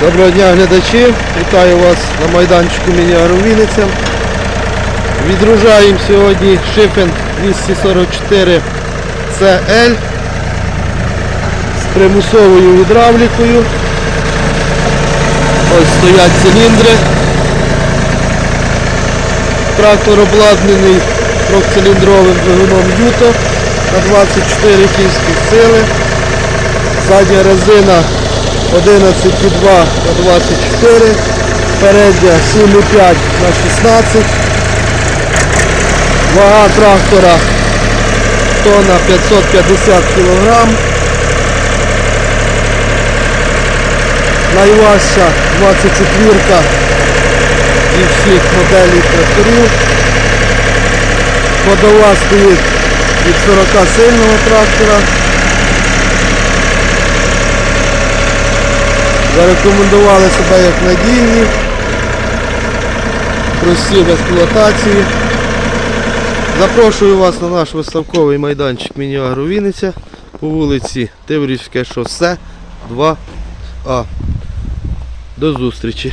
Доброго дня глядачі, вітаю вас на майданчику Мініару Вінниця. Відгружаємо сьогодні Шифен 244 CL з примусовою гідравлікою. Ось стоять циліндри. Трактор обладнаний трьохциліндровим двигуном Юто на 24 кінських сили. Задня резина 11,2 на 24, передня 7,5 на 16. Вага трактора тонна 550 кг. Найважча 24 зі всіх моделей тракторів. Ходова стоїть від 40 сильного трактора. Зарекомендували себе як надійні, прості в експлуатації. Запрошую вас на наш виставковий майданчик Мініагро Вінниця по вулиці Тиврівське шосе 2А. До зустрічі!